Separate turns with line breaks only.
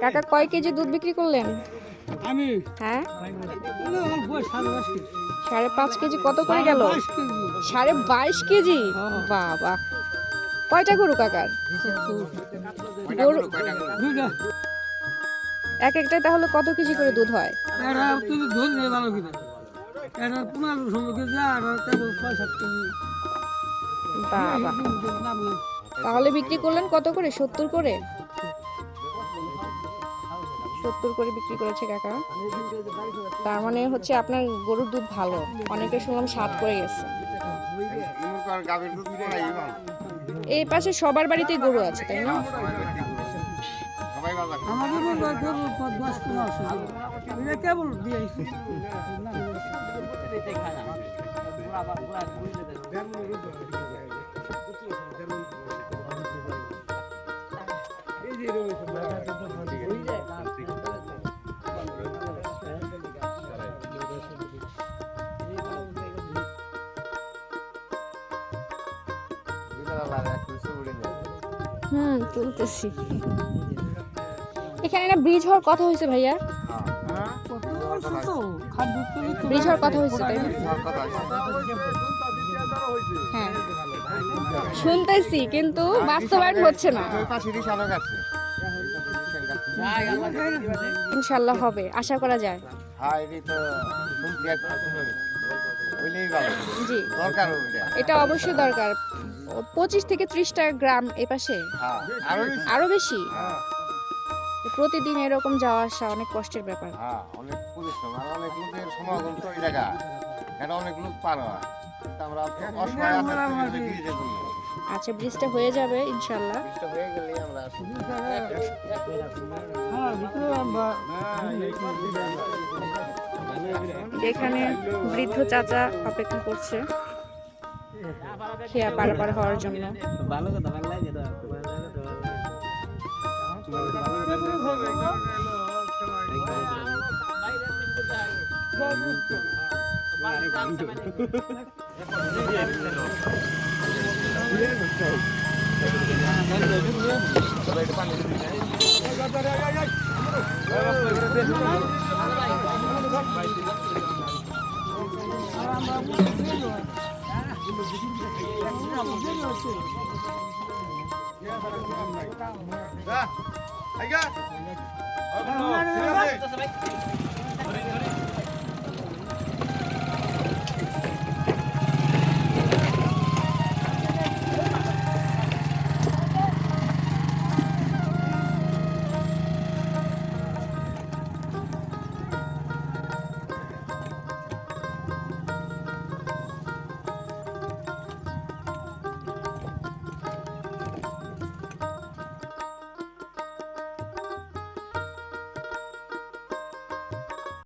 কাকা কয় কেজি দুধ বিক্রি করলেন?
আমি?
হ্যাঁ?
সাড়ে
পাঁচ কেজি কত করে গেল? সাড়ে বাইশ কেজি। বাবা। কয়টা গরু কাকার এক একটাই তাহলে কত কেজি করে দুধ হয়? বাবা। তাহলে বিক্রি করলেন কত করে? সত্তর করে? সত্তর করে বিক্রি করেছে কাকা। তার মানে হচ্ছে আপনার গরুর দুধ ভালো। অনেকে শুনলাম স্বাদ করে গেছে। এই পাশে সবার বাড়িতেই গরু আছে, তাই না?
আমাদের
হুম তুলতেছি। এখানে না ব্রিজ হওয়ার কথা হয়েছে ভাইয়া। ব্রিজ হওয়ার কথা হয়েছে তাই হ্যাঁ। শুনতেছি কিন্তু বাস্তবায়ন হচ্ছে না। ইনশাল্লাহ হবে আশা করা যায়। জি।
দরকার
এটা অবশ্যই দরকার। পঁচিশ থেকে ত্রিশটা গ্রাম এ পাশে
হ্যাঁ। আরও বেশি।
আরও বেশি?
হ্যাঁ।
প্রতিদিন এরকম যাওয়া আসা অনেক কষ্টের ব্যাপার।
হ্যাঁ অনেক পরিশ্রম আর অনেক লোকের সমাগম তো ওই জায়গা এটা অনেক লোক পার হয়? আমরা অসহায় আছি, ব্রিজে ব্রিজে ঘুরি।
আচ্ছা ব্রিজটা হয়ে যাবে ইনশাল্লাহ।
হয়ে গেলেই আমরা আসি।
হ্যাঁ ভিতরে আমরা
এখানে বৃদ্ধ চাচা অপেক্ষা করছে। খেয়া পারাপার হওয়ার জন্য ভালো কথা ভালো লাগে Thank you. আইগা